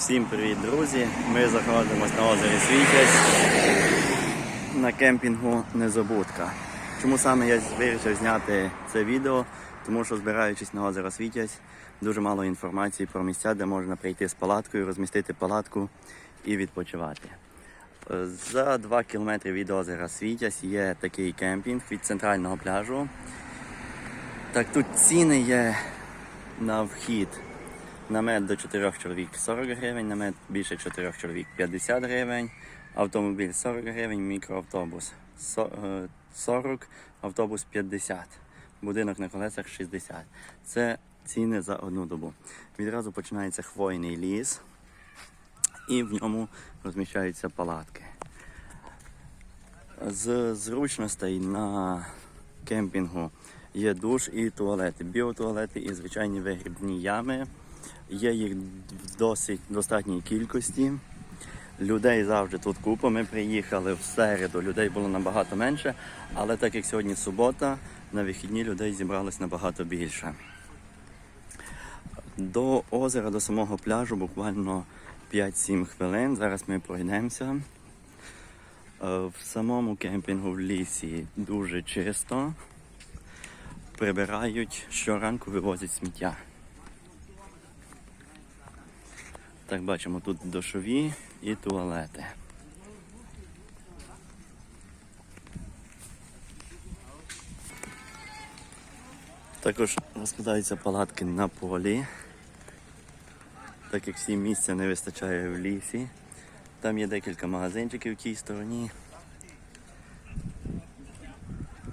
Всім привіт, друзі! Ми знаходимося на озері Світязь на кемпінгу Незабудка. Чому саме я вирішив зняти це відео? Тому що збираючись на озеро Світязь, дуже мало інформації про місця, де можна прийти з палаткою, розмістити палатку і відпочивати. За 2 кілометри від озера Світязь є такий кемпінг від центрального пляжу. Так тут ціни є на вхід. Намет до 4 чоловік 40 гривень, намет більше 4 чоловік 50 гривень, автомобіль 40 гривень, мікроавтобус е, 40, автобус 50, будинок на колесах 60. Це ціни за одну добу. Відразу починається хвойний ліс, і в ньому розміщаються палатки. З зручностей на кемпінгу є душ і туалети, біотуалети і звичайні вигрібні ями. Є їх в досить достатній кількості. Людей завжди тут купа. Ми приїхали в середу, людей було набагато менше, але так як сьогодні субота, на вихідні людей зібралось набагато більше. До озера, до самого пляжу буквально 5-7 хвилин. Зараз ми пройдемося. Е, В самому кемпінгу в лісі дуже чисто. Прибирають щоранку вивозять сміття. Так, бачимо тут душові і туалети. Також розкладаються палатки на полі, так як всім місця не вистачає в лісі. Там є декілька магазинчиків в тій стороні.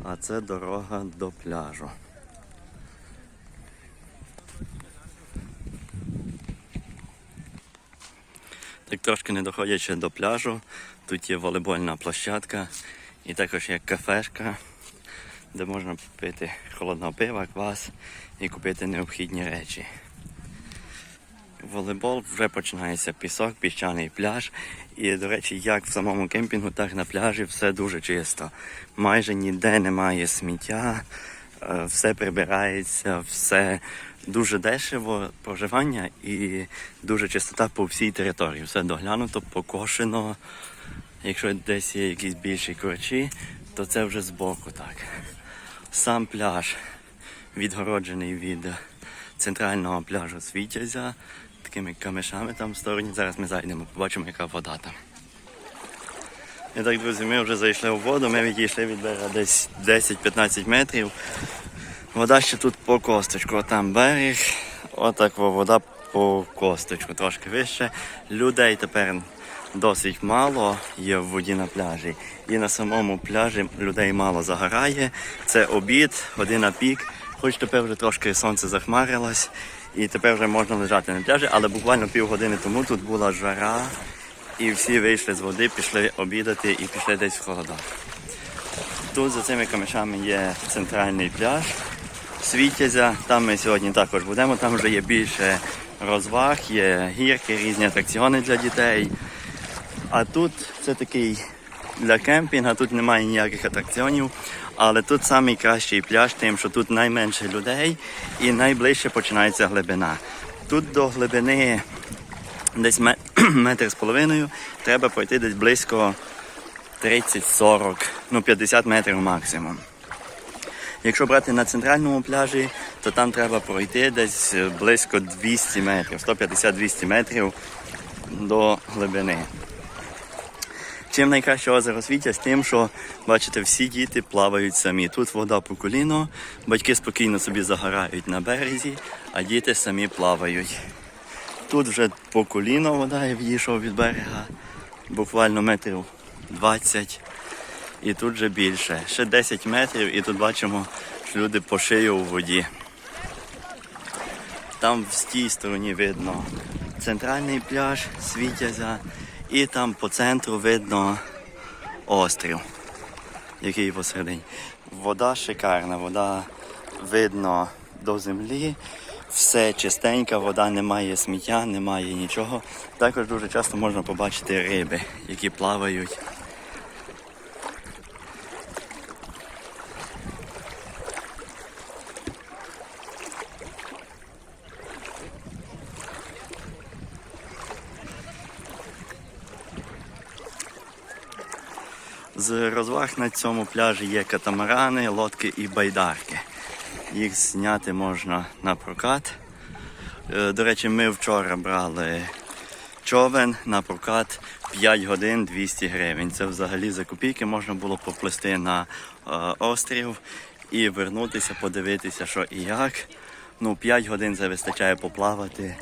А це дорога до пляжу. Трошки не доходячи до пляжу, тут є волейбольна площадка і також є кафешка, де можна пити холодного пива, квас і купити необхідні речі. Волейбол вже починається пісок, піщаний пляж. І, до речі, як в самому кемпінгу, так і на пляжі все дуже чисто. Майже ніде немає сміття, е, все прибирається, все дуже дешево проживання і дуже чистота по всій території. Все доглянуто, покошено. Якщо десь є якісь більші корчі, то це вже збоку так. Сам пляж відгороджений від центрального пляжу Світязя, такими камешами там в стороні. Зараз ми зайдемо, побачимо, яка вода там. І так, друзі, ми вже зайшли у воду, ми відійшли від берега десь 10-15 метрів. Вода ще тут по косточку, там берег, отак вода по косточку, трошки вище. Людей тепер досить мало є в воді на пляжі. І на самому пляжі людей мало загорає. Це обід, година пік. Хоч тепер вже трошки сонце захмарилось, і тепер вже можна лежати на пляжі, але буквально півгодини тому тут була жара, і всі вийшли з води, пішли обідати і пішли десь в холодок. Тут за цими камешами є центральний пляж Світязя. Там ми сьогодні також будемо. Там вже є більше розваг, є гірки, різні атракціони для дітей. А тут це такий для кемпінга, тут немає ніяких атракціонів, але тут найкращий пляж, тим, що тут найменше людей і найближче починається глибина. Тут до глибини десь метр з половиною треба пройти десь близько 30-40, ну 50 метрів максимум. Якщо брати на центральному пляжі, то там треба пройти десь близько 200 метрів, 150-200 метрів до глибини. Чим найкраще озеро Світязь, тим, що бачите, всі діти плавають самі. Тут вода по коліно, батьки спокійно собі загорають на березі, а діти самі плавають. Тут вже по коліно вода, я відійшов від берега, буквально метрів 20. І тут вже більше. Ще 10 метрів, і тут бачимо, що люди по шию у воді. Там в тій стороні видно центральний пляж Світязя, і там по центру видно острів, який посередині. Вода шикарна, вода видно до землі. Все чистенька, вода немає сміття, немає нічого. Також дуже часто можна побачити риби, які плавають. З розваг на цьому пляжі є катамарани, лодки і байдарки. Їх зняти можна на прокат. Е, До речі, ми вчора брали човен на прокат 5 годин 200 гривень. Це взагалі за копійки можна було поплисти на е, острів і вернутися, подивитися, що і як. Ну, 5 годин це вистачає поплавати.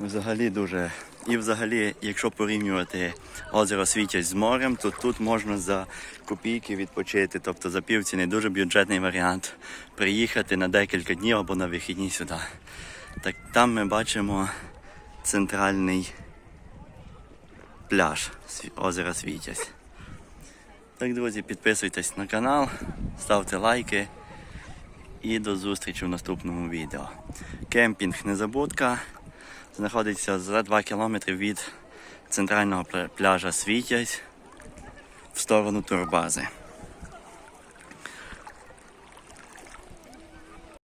Взагалі дуже. І взагалі, якщо порівнювати озеро Світязь з морем, то тут можна за копійки відпочити. Тобто за півціни дуже бюджетний варіант приїхати на декілька днів або на вихідні сюди. Так там ми бачимо центральний пляж озера Світязь. Так, друзі, підписуйтесь на канал, ставте лайки і до зустрічі в наступному відео. Кемпінг Незабудка знаходиться за 2 кілометри від центрального пля- пляжа Світязь в сторону турбази.